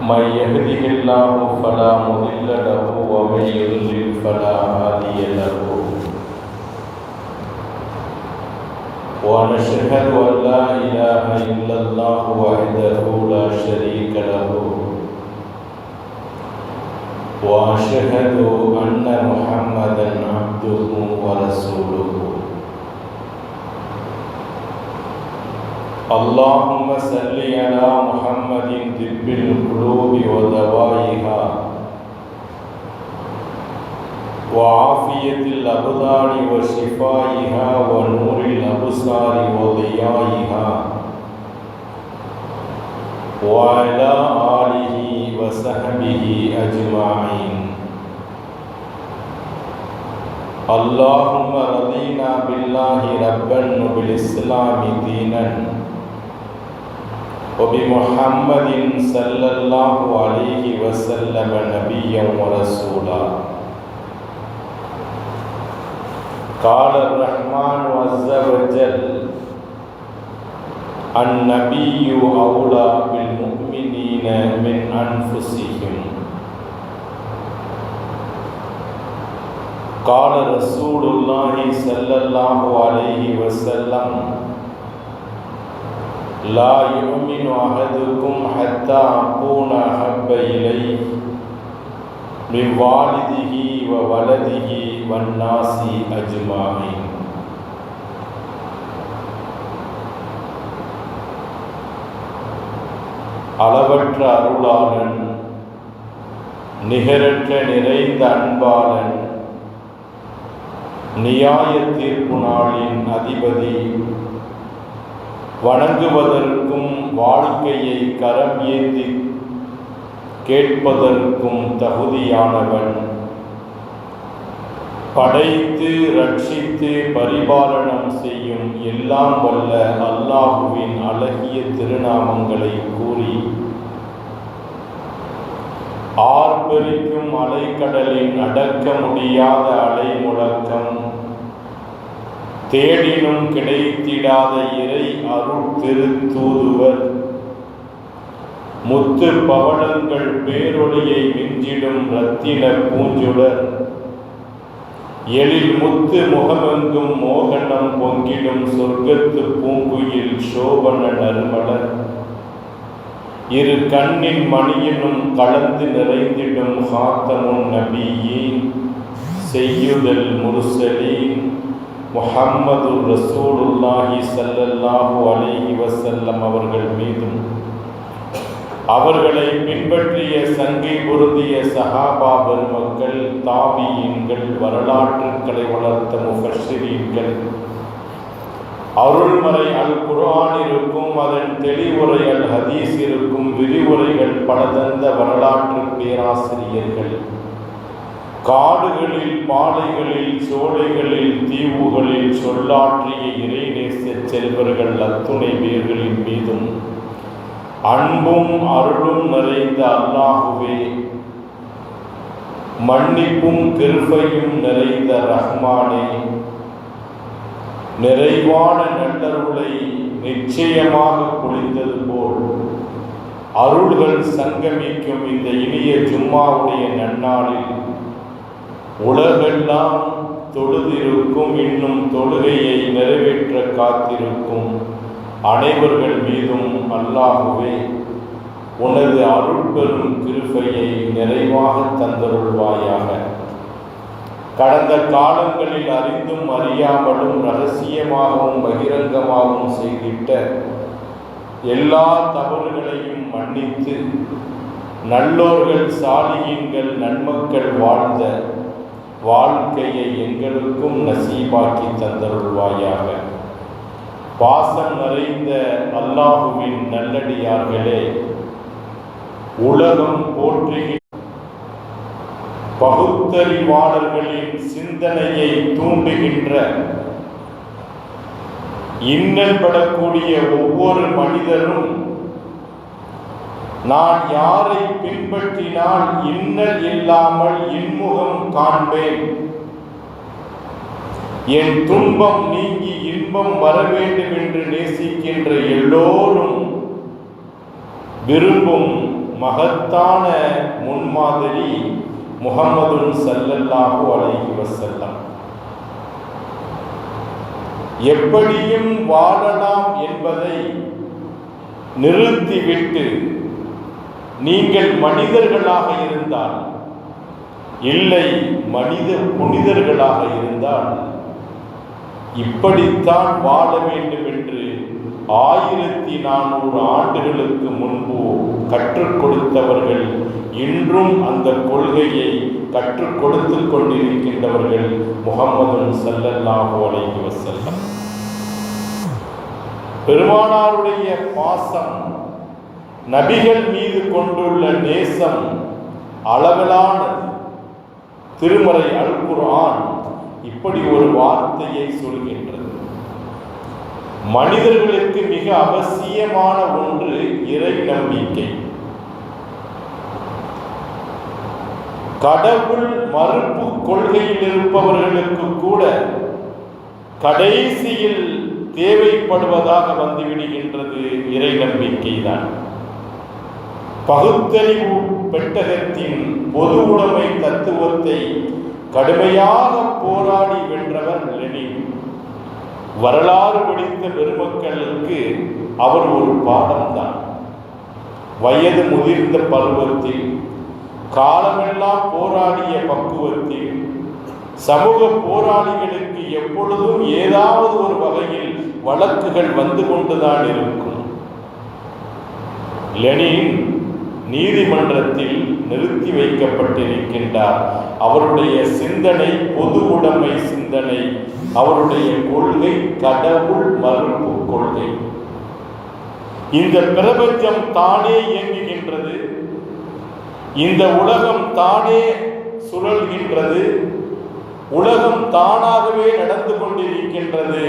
من يهده الله فلا مضل له ومن يضلل فلا هادي له. ونشهد أن لا إله إلا الله وحده لا شريك له. وأشهد أن محمدا عبده ورسوله. اللهم صل على محمد طب القلوب ودوائها وعافية الأبدان وشفائها ونور الأبصار وضيائها وعلى آله وصحبه أجمعين اللهم رضينا بالله ربا وبالإسلام دينا وبمحمد صلى الله عليه وسلم نبيا ورسولا قال الرحمن عز وجل النبي أولى بالمؤمنين من أنفسهم قال رسول الله صلى الله عليه وسلم لا يؤمن أحدكم حتى أكون أحب إليه من والده وولده والناس أجمعين அளவற்ற அருளாளன் நிகரற்ற நிறைந்த அன்பாளன் நியாய தீர்ப்பு நாளின் அதிபதி வணங்குவதற்கும் வாழ்க்கையை கரம் ஏந்தி கேட்பதற்கும் தகுதியானவன். படைத்து ரட்சித்து பரிபாலனம் செய்யும் எல்லாம் வல்ல அல்லாஹுவின் அழகிய திருநாமங்களை கூறி ஆர்ப்பரிக்கும் அலைக்கடலின் அடக்க முடியாத அலை முழக்கம் தேடினும் கிடைத்திடாத இறை அருள் திருத்தூதுவர். முத்து பவளங்கள் பேரொளியை மிஞ்சிடும் ரத்தின பூஞ்சுடர். எழில் முத்து முகமெங்கும் மோகனம் பொங்கிடும் சொர்க்கத்து பூங்குயில் சோபன நறுமலர். இரு கண்ணின் மணியினும் கலந்து நிறைந்திடும் ஹாத்தமுன் நபியின். செய்யுதல் முருசலின். முஹம்மது ரசூலுல்லாஹி சல்லல்லாஹு அலைஹி வசல்லம் அவர்கள் மீதும் அவர்களை பின்பற்றிய சங்கை பொருந்திய சஹாபா பெருமக்கள் தாபியின்கள் வரலாற்றுக்களை வளர்த்த முஃபஷரீன்கள் அருள்மறை அல் குரான் இருக்கும் அதன் தெளிவுரை அல் ஹதீஸ் இருக்கும் விரிவுரைகள் பல தந்த வரலாற்று பேராசிரியர்கள். காடுகளில் பாலைகளில் சோலைகளில் தீவுகளில் சொல்லாற்றிய இறைநேச செல்வர்கள் அத்துணை பேர்களின் மீதும் அன்பும் அருளும் நிறைந்த அல்லாஹுவே மன்னிப்பும் கிருபையும் நிறைந்த ரஹ்மானே நிறைவான நல்லருளை நிச்சயமாக பொழிந்தது போல் அருள்கள் சங்கமிக்கும் இந்த இனிய ஜும்மாவுடைய நன்னாளில் உலகெல்லாம் தொழுதிருக்கும் இன்னும் தொழுகையை நிறைவேற்ற காத்திருக்கும் அனைவர்கள் மீதும் அல்லாகவே உனது அருள்பெரும் திருப்பையை நிறைவாக தந்தருள்வாயாக. கடந்த காலங்களில் அறிந்தும் அறியாமலும் ரகசியமாகவும் பகிரங்கமாகவும் செய்திட்ட எல்லா தவறுகளையும் மன்னித்து நல்லோர்கள் சாலியங்கள் நன்மக்கள் வாழ்ந்த வாழ்க்கையை எங்களுக்கும் நசீபாக்கி தந்தருள்வாயாக. பாசம் நிறைந்த அல்லாஹுவின் நல்லடியார்களே உலகம் போற்றுகிற பகுத்தறிவாளர்களின் சிந்தனையை தூண்டுகின்ற இன்னல் படக்கூடிய ஒவ்வொரு மனிதரும் நான் யாரை பின்பற்றினால் இன்னல் இல்லாமல் இன்முகம் காண்பேன். என் துன்பம் நீங்கி இன்பம் வர வேண்டும் என்று நேசிக்கின்ற எல்லோரும் விரும்பும் மகத்தான முன்மாதிரி முகமது சல்லல்லாஹு அலைஹி செல்லம் எப்படியும் வாழலாம் என்பதை நிறுத்திவிட்டு நீங்கள் மனிதர்களாக இருந்தால் இல்லை மனித புனிதர்களாக இருந்தால் இப்படித்தான் வாழ வேண்டும் என்று ஆயிரத்தி நானூறு ஆண்டுகளுக்கு முன்பு கற்றுக் கொடுத்தவர்கள் இன்றும் அந்த கொள்கையை கற்றுக் கொடுத்து கொண்டிருக்கின்றவர்கள் முகமது சல்லல்லாஹு அலைஹி வசல்லம் பெருமானாருடைய பாசம் நபிகள் மீது கொண்டுள்ள நேசம் அளவிலானது. திருமறை அல் குர்ஆன் இப்படி ஒரு வார்த்தையை சொல்கின்றது. மனிதர்களுக்கு மிக அவசியமான ஒன்று இறை நம்பிக்கை. கடவுள் மறுப்பு கொள்கையில் இருப்பவர்களுக்கு கூட கடைசியில் தேவைப்படுவதாக வந்துவிடுகின்றது இறை நம்பிக்கை தான் பகுத்தறிவு பெட்டகத்தின் பொது உடைமை தத்துவத்தை கடுமையாக போராடி வென்றவர் லெனின். வரலாறு படித்த பெருமக்களுக்கு அவர் ஒரு பாடம்தான். வயது முதிர்ந்த பருவத்தில் காலமெல்லாம் போராடிய பக்குவத்தில் சமூக போராளிகளுக்கு எப்பொழுதும் ஏதாவது ஒரு வகையில் வழக்குகள் வந்து கொண்டுதான் இருக்கும். லெனின் நீதிமன்றத்தில் நிறுத்தி வைக்கப்பட்டிருக்கின்றார். அவருடைய சிந்தனை பொது உடைமை சிந்தனை அவருடைய கொள்கை கடவுள் மறுப்பு கொள்கை. இந்த பிரபஞ்சம் தானே இயங்குகின்றது. இந்த உலகம் தானே சுழல்கின்றது. உலகம் தானாகவே நடந்து கொண்டிருக்கின்றது.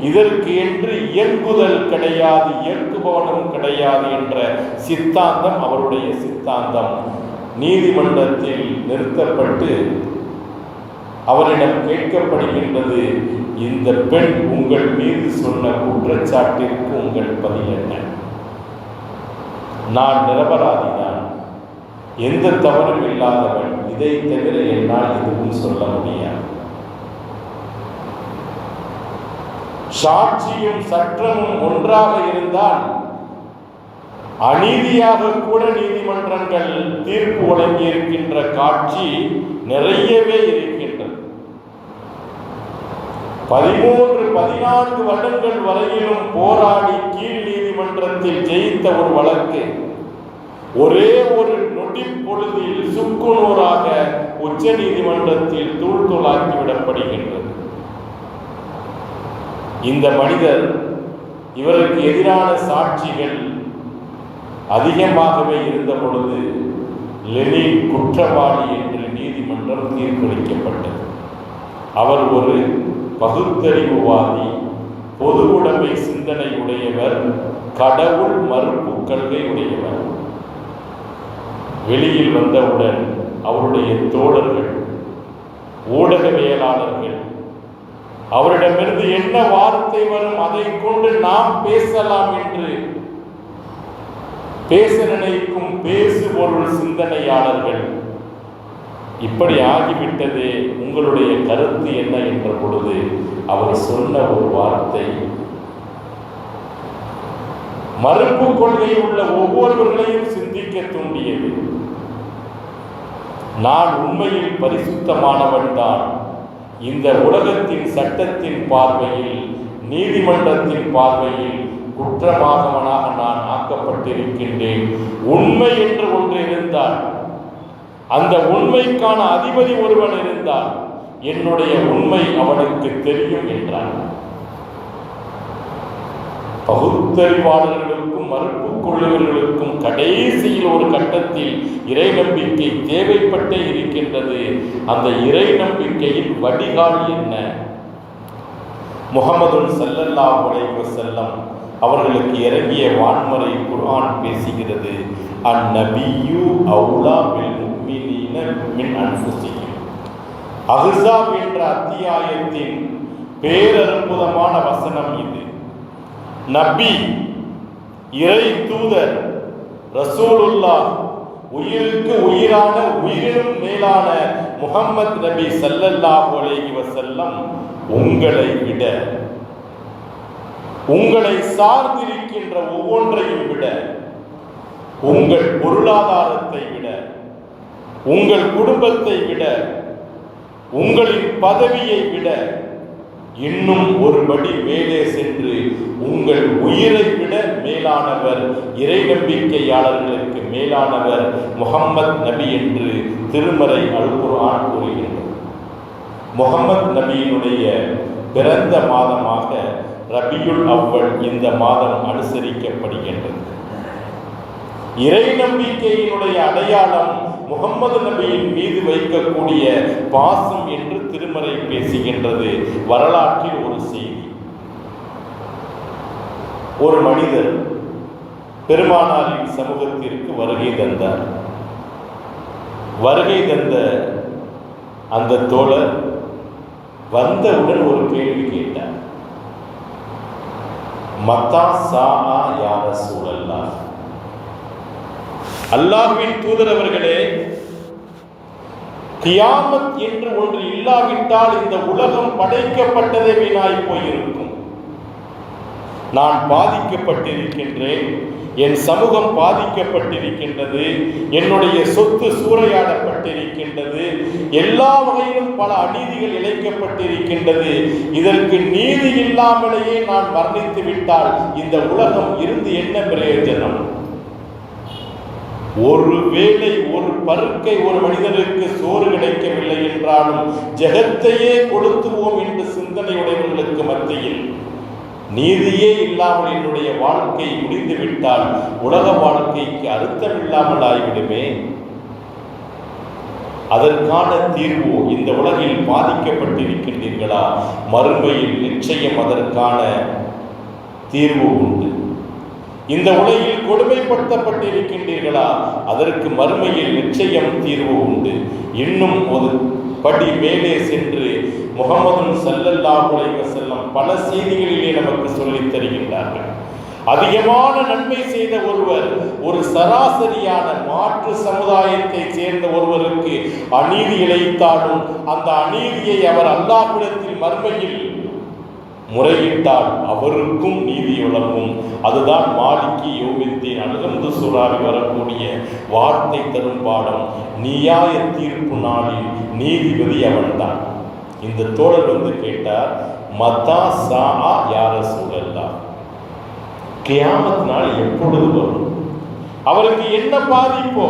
இதற்கு என்று இயங்குதல் கிடையாது இயக்குபவனும் கிடையாது என்ற சித்தாந்தம் அவருடைய சித்தாந்தம். நீதிமன்றத்தில் நிறுத்தப்பட்டு அவரிடம் கேட்கப்படுகின்றது இந்த பெண் உங்கள் மீது சொன்ன குற்றச்சாட்டிற்கு உங்கள் பதில் என்ன? நான் நிரபராதிதான். எந்த தவறும் இல்லாதவன் இதை தவிர என்னால் எதுவும் சொல்ல முடியாது. சாட்சியும் சற்றமும் ஒன்றாக இருந்தால் அநீதியாக கூட நீதிமன்றங்கள் தீர்ப்பு வழங்கி இருக்கின்ற காட்சி நிறையவே இருக்கின்றது. பதிமூன்று பதினான்கு வருடங்கள் வரையிலும் போராடி கீழ் நீதிமன்றத்தில் ஜெயித்த ஒரு வழக்கு ஒரே ஒரு நொடி பொழுதில் சுக்குநூறாக உச்ச நீதிமன்றத்தில் தூள் தூளாக்கி விடப்படுகின்றது. இந்த மனிதர் இவருக்கு எதிரான சாட்சிகள் அதிகமாகவே இருந்த பொழுது லெனின் குற்றவாளி என்று நீதிமன்றம் தீர்ப்பளிக்கப்பட்டது. அவர் ஒரு பகுத்தறிவுவாதி பொது உடைமை சிந்தனை உடையவர் கடவுள் மறுப்பு கொள்கை உடையவர் வெளியில் வந்தவுடன் அவருடைய தோழர்கள் ஊடகவியலாளர்கள் அவரிடமிருந்து என்ன வார்த்தை வரும் அதை கொண்டு நாம் பேசலாம் என்று பேச நினைக்கும் பேசு பொருள் சிந்தனையாளர்கள். இப்படி ஆகிவிட்டது உங்களுடைய கருத்து என்ன என்ற பொழுது அவர் சொன்ன ஒரு வார்த்தை. மறுப்பு கொள்கை உள்ள ஒவ்வொருவர்களையும் சிந்திக்க தூண்டியது. நான் உண்மையில் பரிசுத்தமானவன் தான். இந்த உலகத்தின் சட்டத்தின் பார்வையில் நீதிமன்றத்தின் பார்வையில் குற்றமாகவனாக நான் ஆக்கப்பட்டிருக்கின்றேன். உண்மை என்று ஒன்று இருந்தால் அந்த உண்மைக்கான அதிபதி ஒருவன் இருந்தால் என்னுடைய உண்மை அவனுக்கு தெரியும் என்றான். பகுத்தறிவாளர்களுக்கும் மறுப்பு கொள்ளுவர்களுக்கும் கடைசியில் ஒரு கட்டத்தில் இறை நம்பிக்கை தேவைப்பட்டே இருக்கின்றது. அந்த இறை நம்பிக்கையின் வடிகால் என்ன? முகமது சல்லல்லாஹு அலைஹி செல்லம் அவர்களுக்கு இறங்கிய வான்முறை குர்ஆன் பேசுகிறது. அந்நபியு அவுலா மின் அன்ஃபுசிஹிம் அஹ்ஸாப் என்ற அத்தியாயத்தின் பேரற்புதமான வசனம் இது. நபி இறை தூதர் ரசூலுல்லா உயிருக்கு உயிரான உயிரினும் மேலான முகம்மது நபி ஸல்லல்லாஹு அலைஹி செல்லம் உங்களை விட உங்களை சார்ந்திருக்கின்ற ஒவ்வொன்றையும் விட உங்கள் பொருளாதாரத்தை விட உங்கள் குடும்பத்தை விட உங்களின் பதவியை விட இன்னும் ஒருபடி மேலே சென்று உங்கள் உயிரை விட மேலானவர் இறை நம்பிக்கையாளர்களுக்கு மேலானவர் முகம்மத் நபி என்று திருமறை அல் குர்ஆன் கூறுகின்றது. முகம்மது நபியினுடைய பிறந்த மாதமாக ரபியுல் அவ்வல் இந்த மாதம் அனுசரிக்கப்படுகின்றது. இறை நம்பிக்கையினுடைய அடையாளம் முகம்மது நபியின் மீது வைக்கக்கூடிய பாசம் என்று திருமறை பேசுகின்றது. வரலாற்றில் ஒரு செய்தி. ஒரு மனிதர் பெருமானாரின் சமூகத்திற்கு வருகை தந்தார். வருகை தந்த அந்த தோழர் வந்தவுடன் ஒரு கேள்வி கேட்டார். மத்தா சா யார சூழல்லார் அல்லாஹுவின் தூதர் அவர்களே கியாமத் என்று ஒன்று இல்லாவிட்டால் இந்த உலகம் படைக்கப்பட்டதே வீணாய் போயிருக்கும். நான் பாதிக்கப்பட்டிருக்கின்றேன் என் சமூகம் பாதிக்கப்பட்டிருக்கின்றது என்னுடைய சொத்து சூறையாடப்பட்டிருக்கின்றது எல்லா வகையிலும் பல அநீதிகள் இழைக்கப்பட்டிருக்கின்றது. இதற்கு நீதி இல்லாமலேயே நான் மரணித்து விட்டால் இந்த உலகம் இருந்து என்ன பிரயோஜனம்? ஒரு வேளை ஒரு பருக்கை ஒரு மனிதனுக்கு சோறு கிடைக்கவில்லை என்றாலும் ஜெகத்தையே கொளுத்துவோம் என்ற சிந்தனையுடையவர்களுக்கு மத்தியில். நீதியே இல்லாமல் என்னுடைய வாழ்க்கை முடிந்துவிட்டால் உலக வாழ்க்கைக்கு அர்த்தம் இல்லாமல் ஆகிவிடுமே அதற்கான தீர்வு இந்த உலகில் பாதிக்கப்பட்டிருக்கின்றீர்களா? மறுமையில் நிச்சயம் அதற்கான தீர்வு உண்டு. இந்த உலகில் கொடுமைப்படுத்தப்பட்டிருக்கின்றீர்களா? அதற்கு மறுமையில் நிச்சயம் தீர்வு உண்டு. இன்னும் ஒரு படி மேலே சென்று முகமது சல்லல்லா உலக செல்லம் பல செய்திகளிலே நமக்கு சொல்லித் தருகின்றார்கள். அதிகமான நன்மை செய்த ஒருவர் ஒரு சராசரியான மாற்று சமுதாயத்தை சேர்ந்த ஒருவருக்கு அநீதி இழைத்தாலும் அந்த அநீதியை அவர் அல்லாஹ்விடத்தில் மறுமையில் முறையிட்டால் அவருக்கும் நீதி வழங்கும் அதுதான் மாலிக்கி யோகித்தின் அனுகந்து சூறாவில் வரக்கூடிய வார்த்தை தரும் பாடம். நியாய தீர்ப்பு நாளில் நீதிபதி அவன்தான். இந்த தோழர் வந்து கேட்டார் மதா சா யார சூழல்லா? கியாமத் நாள் எப்பொழுது வரும்? அவருக்கு என்ன பாதிப்போ?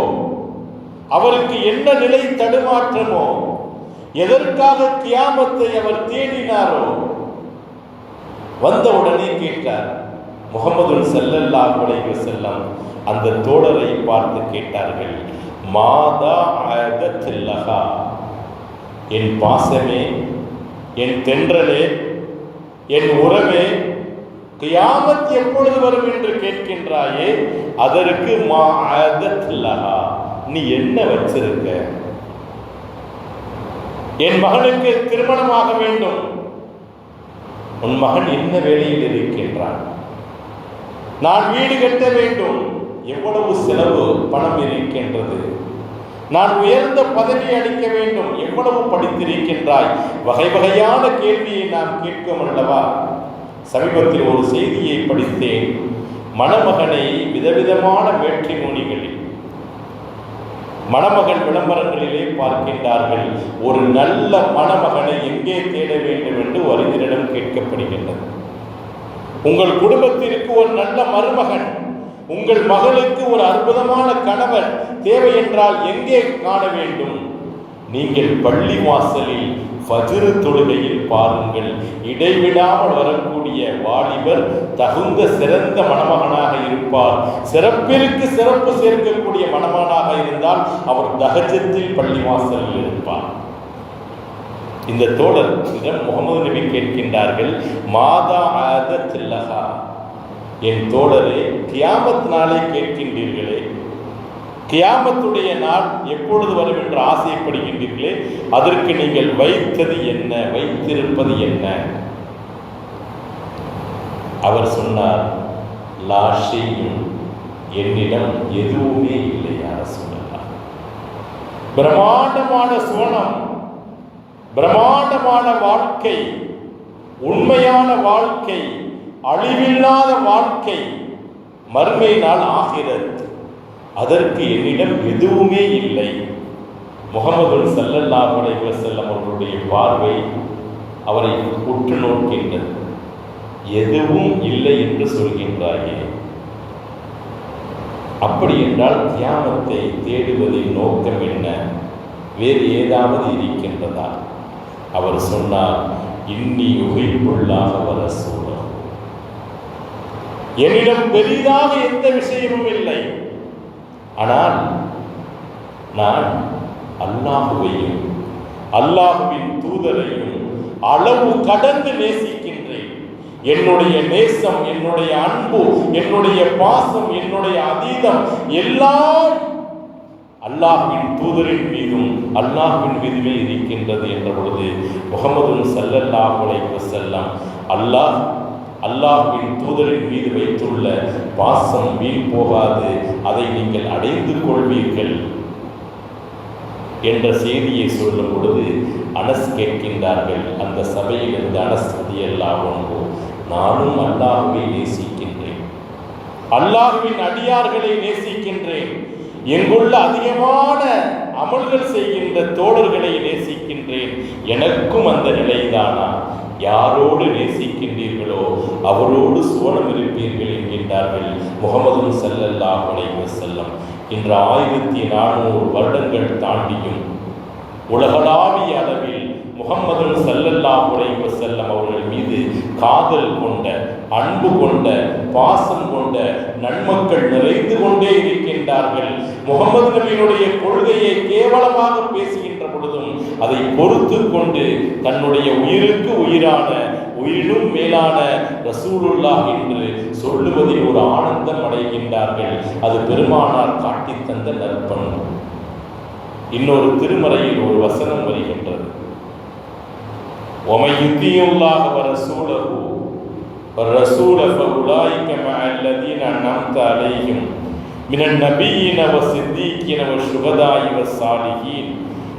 அவருக்கு என்ன நிலை தடுமாற்றமோ? எதற்காக கியாமத்தை அவர் தேடினாரோ? வந்த உடனே கேட்டார் முகமது செல்லல்லா அலைஹி செல்லம் அந்த தோழரை பார்த்து கேட்டார்கள் மாதா ஆதத்தில்லஹா என் பாசமே என் தென்றலே என் உறவே கியாமத் எப்பொழுது வரும் என்று கேட்கின்றாயே அதற்கு மா ஆதத்தில்லஹா நீ என்ன வச்சிருக்க? என் மகனுக்கு திருமணமாக வேண்டும் உன் மகன் என்ன வேலையில் இருக்கின்றான்? நான் வீடு கட்ட வேண்டும். எவ்வளவு செலவு பணம் இருக்கின்றது? நான் உயர்ந்த பதவி அளிக்க வேண்டும். எவ்வளவு படித்திருக்கின்றாய்? வகை வகையான கேள்வியை நாம் கேட்கும் அல்லவா? சமீபத்தில் ஒரு செய்தியை படித்தேன். மணமகனை விதவிதமான வேற்றி மொழி மணமகள் விளம்பரங்களிலே பார்க்கின்றார்கள். ஒரு நல்ல மணமகனை எங்கே தேட வேண்டும் என்று அறிஞரிடம் கேட்கப்படுகின்றது. உங்கள் குடும்பத்திற்கு ஒரு நல்ல மருமகன் உங்கள் மகளுக்கு ஒரு அற்புதமான கணவர் தேவை என்றால் எங்கே காண வேண்டும்? நீங்கள் பள்ளி வாசலில் ஃபஜ்ரு தொழுகையில் பாருங்கள். இடைவிடாமல் வரக்கூடிய வாலிபர் தகுந்த சிறந்த மணமகனாக இருப்பார். சிறப்பிற்கு சிறப்பு சேர்க்கக்கூடிய மணமகனாக இருந்தால் அவர் தகஜத்தில் பள்ளி வாசலில் இருப்பார். இந்த தோழர் இடம் முகமது நபி கேட்கின்றார்கள் மாதா ஆத தில்லகா என் தோழரே கியாமத் நாளை கேட்கின்றீர்களே கியாமத்துடைய நாள் எப்பொழுது வரும் என்று ஆசைப்படுகின்றீர்களே அதற்கு நீங்கள் வைத்தது என்ன? வைத்திருப்பது என்ன? அவர் சொன்னார் லாஷையும் என்னிடம் எதுவுமே இல்லை யார சொல்லலாம் பிரம்மாண்டமான சுவனம் பிரம்மாண்டமான வாழ்க்கை உண்மையான வாழ்க்கை அழிவில்லாத வாழ்க்கை மறுமை நாள் ஆகிறது. அதற்கு என்னிடம் எதுவுமே இல்லை. முகமது சல்லல்லா அலைஹி வஸல்லம் அவர்களுடைய பார்வை அவரை உற்று நோக்கின்றது. எதுவும் இல்லை என்று சொல்கின்றாயே. அப்படி என்றால் தியானத்தை தேடுவதின் நோக்கம் என்ன? வேறு ஏதாவது இருக்கின்றதா? அவர் சொன்னார் இன்னி உகைப்புள்ளாக வர சூழல் என்னிடம் பெரிதாக எந்த விஷயமும் இல்லை. ஆனால் நான் அல்லாஹுவையும் அல்லாஹுவின் தூதரையும் அளவு கடந்து நேசிக்கின்றேன். என்னுடைய நேசம் என்னுடைய அன்பு என்னுடைய பாசம் என்னுடைய அதீதம் எல்லாம் அல்லாஹின் தூதரின் மீதும் அல்லாஹின் மீதுமே இருக்கின்றது என்ற பொழுது முகமது சல்லல்லாஹு செல்லம் அல்லாஹ் அல்லாஹின் தூதரின் மீது வைத்துள்ள பாசம் வீண் போகாது. அதை நீங்கள் அடைந்து கொள்வீர்கள் என்ற செய்தியை சொல்லும் பொழுது அனஸ் கேட்கின்றார்கள். அந்த சபையில் இருந்த அனஸ் எல்லாம் ஒன்று நானும் அல்லாஹுவை நேசிக்கின்றேன். அல்லாஹுவின் அடியார்களை நேசிக்கின்றேன். எங்குள்ள அதிகமான அமல்கள் செய்கின்ற தோழர்களை நேசிக்கின்றேன். எனக்கும் அந்த நிலைதானா? யாரோடு நேசிக்கின்றீர்களோ அவரோடு சுவனம் இருப்பீர்கள் என்கின்றார்கள். முகமது சல்லல்லா அலைஹி செல்லம் இன்று ஆயிரத்தி நானூறு வருடங்கள் தாண்டியும் உலகளாவிய அளவில் முகம்மது சல்லல்லா அலைஹி செல்லம் அவர்கள் மீது காதல் கொண்ட அன்பு கொண்ட பாசம் கொண்ட நன்மக்கள் நிறைந்து கொண்டே இருக்கின்றார்கள். முகமது நபியினுடைய கொள்கையை கேவலமாக பேசுகின்ற பொழுதும் அதை பொறுத்து கொண்டு தன்னுடைய உயிருக்கு உயிரான உயிரிலும் மேலான ரசூலுல்லாஹ் என்று சொல்லுவதில் ஒரு ஆனந்தம் அடைகின்றார்கள். அது பெருமானார் காட்டி தந்த நற்பன் இன்னொரு திருமறையில் ஒரு வசனம் வருகின்றது. ஒமையுத்தியுள்ளாக வர சூழகு ரசூல ஃபகுலாய்க்க மல்லதீன நம்த அலையும் மினன் நபீன வ சித்தீக்கின வ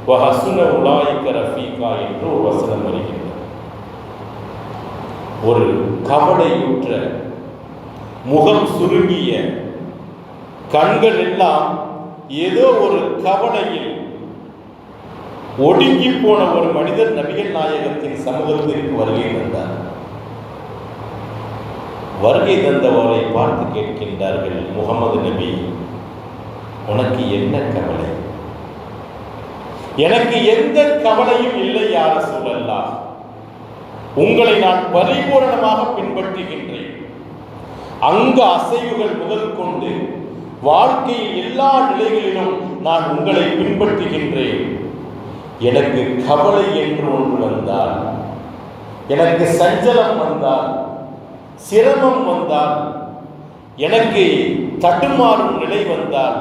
வஹசுன உலாய்க்க ரஃபீகா என்று ஒரு வசனம் வருகின்றது ஒரு கவலையுற்ற முகம் சுருங்கிய கண்கள் எல்லாம் ஏதோ ஒரு கவலையில் ஒடுங்கி போன ஒரு மனிதர் நபிகள் நாயகத்தின் சமூகத்திற்கு வருகை தந்தார். வருகை தந்தவரை பார்த்து கேட்கின்றார்கள் முகமது நபி உனக்கு என்ன கவலை? எனக்கு எந்த கவலையும் இல்லை யார சொல்லலாம் உங்களை நான் பரிபூரணமாக பின்பற்றுகின்றேன். அங்க அசைவுகள் முதல் கொண்டு வாழ்க்கையில் எல்லா நிலைகளிலும் நான் உங்களை பின்பற்றுகின்றேன். எனக்கு கவலை என்று ஒன்று வந்தால் எனக்கு சஞ்சலம் வந்தால் சிரமம் வந்தால் எனக்கு தடுமாறும் நிலை வந்தால்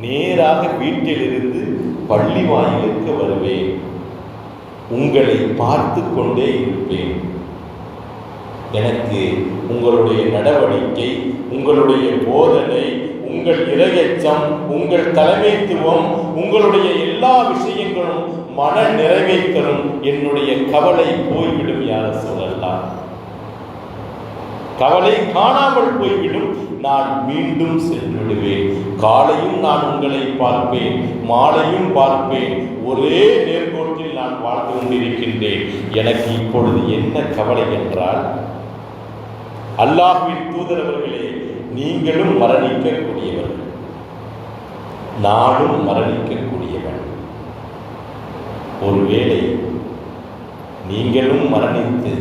நேராக வீட்டிலிருந்து பள்ளி வாயிலுக்கு வருவேன். உங்களை பார்த்து கொண்டே இருப்பேன். எனக்கு உங்களுடைய நடவடிக்கை உங்களுடைய போதனை உங்கள் இரையச்சம் உங்கள் தலைமைத்துவம் உங்களுடைய எல்லா விஷயங்களும் மன நிறைவை தரும். என்னுடைய கவலை போய்விடும் யார சொல்லலாம். கவலை காணாமல் போய்விடும். நான் மீண்டும் சென்று விடுவேன் காலையும் நான் உங்களை பார்ப்பேன். மாலையும் பார்ப்பேன். ஒரே நேர்கோட்டில் நான் வாழ்ந்து கொண்டிருக்கின்றேன். எனக்கு இப்பொழுது என்ன கவலை என்றால் அல்லாஹுவின் தூதரவர்களே நீங்களும் மரணிக்கக்கூடியவர்கள் நானும் மரணிக்கக்கூடியவன். ஒருவேளை நீங்களும் மரணித்து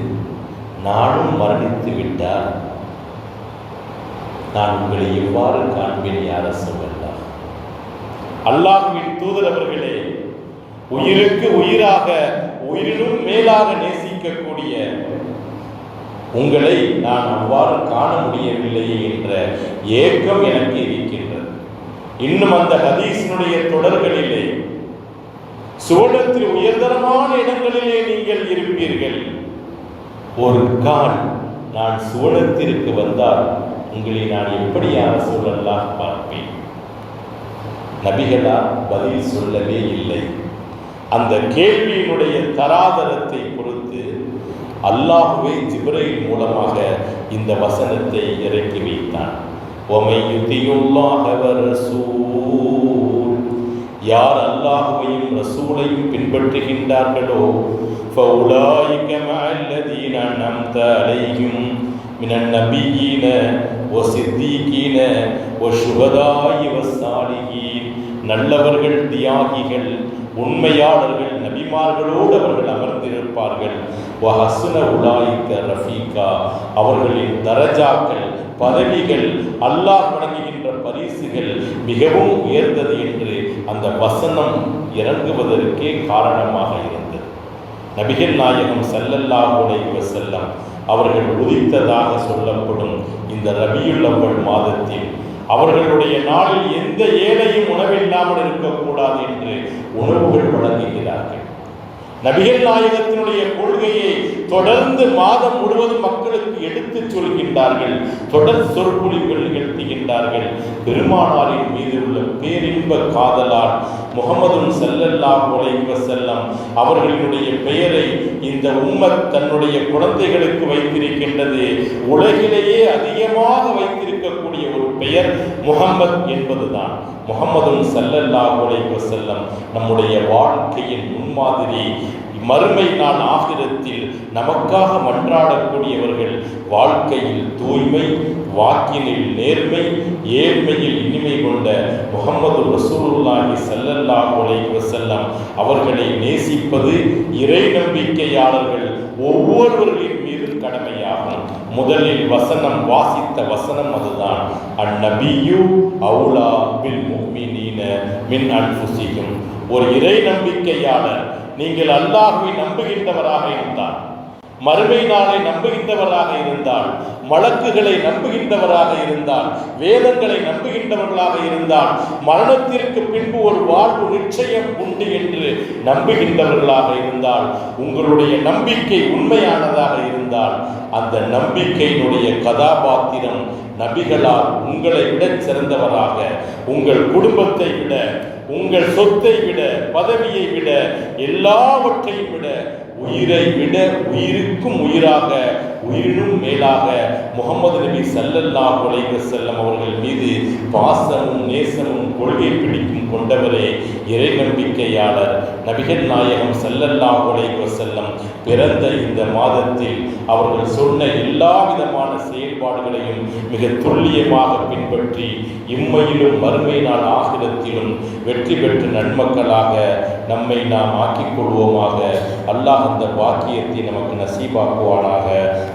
நானும் மரணித்து விட்டால் நான் உங்களை எவ்வாறு காண்பேன் யார சொல்லலாம் அல்லாஹ்வின் தூதரவர்களே உயிருக்கு உயிராக உயிரிலும் மேலாக நேசிக்கக்கூடிய உங்களை நான் அவ்வாறு காண முடியவில்லையே என்ற ஏக்கம் எனக்கு இருக்கின்றது. இன்னும் அந்த ஹதீஸினுடைய தொடர்களிலே சோழத்தில் உயர்தரமான இடங்களிலே நீங்கள் இருப்பீர்கள். ஒரு கால் நான் சோழத்திற்கு வந்தால் உங்களை நான் எப்படியான சூழலாக பார்ப்பேன்? நபிகளா பதில் சொல்லவே இல்லை. அந்த கேள்வியினுடைய தராதரத்தை பொறுத்து அல்லாஹுவே ஜிப்ரைல் மூலமாக இந்த வசனத்தை இறக்கி வைத்தான். ஒமை சூ யார் அல்லாஹுவையும் ரசூலையும் பின்பற்றுகின்றார்களோ فَأُولَٰئِكَ مَعَ الَّذِينَ أَنْعَمْتَ عَلَيْهِمْ من النبيين والصديقين والشهداء والصالحين நல்லவர்கள் தியாகிகள் உண்மையாளர்கள் நபிமார்களோடு அவர்கள் அமர்ந்திருப்பார்கள் வஹசுன உலாய்க்க ரஃபீகா அவர்களின் தரஜாக்கள் பதவிகள் அல்லாஹ் வழங்குகின்ற பரிசுகள் மிகவும் உயர்ந்தது என்று அந்த வசனம் இறங்குவதற்கே காரணமாக இருந்தது. நபிகள் நாயகம் ஸல்லல்லாஹு செல்லம் அவர்கள் உதித்ததாக சொல்லப்படும் இந்த ரபியுல் மாதத்தில் அவர்களுடைய நாளில் எந்த ஏழையும் உணவில்லாமல் இருக்கக்கூடாது என்று உணவுகள் வழங்குகிறார்கள். நபிகள் நாயகத்தினுடைய கொள்கையை தொடர்ந்து மாதம் முழுவதும் மக்களுக்கு எடுத்துச் சொல்கின்றார்கள். தொடர் சொற்பொழிவுகள் நிகழ்த்துகின்றார்கள் பெருமானாரின் மீது உள்ள பேரின்ப காதலால் முகமது செல்லல்லாம் அலைஹி செல்லம் அவர்களினுடைய பெயரை இந்த உம்மத் தன்னுடைய குழந்தைகளுக்கு வைத்திருக்கின்றது. உலகிலேயே அதிகமாக வைத்திருக்கக்கூடிய ஒரு பெயர் முகம்மத் என்பதுதான். முகமது செல்லல்லா அலைஹி செல்லம் நம்முடைய வாழ்க்கையின் முன்மாதிரி மறுமை நாள் ஆகிரத்தில் நமக்காக மன்றாடக்கூடியவர்கள் வாழ்க்கையில் தூய்மை வாக்கினில் நேர்மை ஏழ்மையில் இனிமை கொண்ட முகமது ரசூலுல்லாஹி ஸல்லல்லாஹு அலைஹி செல்லம் அவர்களை நேசிப்பது இறை நம்பிக்கையாளர்கள் ஒவ்வொருவர்களின் மீது கடமையாகும். முதலில் வசனம் வாசித்த வசனம் அதுதான். அந்நபியு அவுலா பில் முஃமினீன மின் அன்புசியும் ஒரு இறை நம்பிக்கையாளர் நீங்கள் அல்லாஹுவை நம்புகின்றவராக இருந்தால் மறுமை நாளை நம்புகின்றவராக இருந்தால் வழக்குகளை நம்புகின்றவராக இருந்தால் வேதங்களை நம்புகின்றவர்களாக இருந்தால் மரணத்திற்கு பின்பு ஒரு வாழ்வு நிச்சயம் உண்டு என்று நம்புகின்றவர்களாக இருந்தால் உங்களுடைய நம்பிக்கை உண்மையானதாக இருந்தால் அந்த நம்பிக்கையினுடைய கதாபாத்திரம் நபிகளால் உங்களை விட சிறந்தவராக உங்கள் குடும்பத்தை விட உங்கள் சொத்தை விட பதவியை விட எல்லாவற்றையும் விட உயிரை விட உயிருக்கும் உயிராக உயிரினும் மேலாக முகமது நபி சல்லல்லா அலைஹி செல்லம் அவர்கள் மீது பாசமும் நேசமும் கொள்கை பிடிக்கும் கொண்டவரே இறை நம்பிக்கையாளர் நபிகள் நாயகம் செல்லல்லா அலைஹி செல்லம் பிறந்த இந்த மாதத்தில் அவர்கள் சொன்ன எல்லா விதமான செயல்பாடுகளையும் மிக துல்லியமாக பின்பற்றி இம்மையிலும் மறுமை நாள் ஆகிரத்திலும் வெற்றி பெற்ற நன்மக்களாக நம்மை நாம் ஆக்கிக் கொள்வோமாக. அல்லாஹ் அந்த பாக்கியத்தை நமக்கு நசீபாக்குவானாக.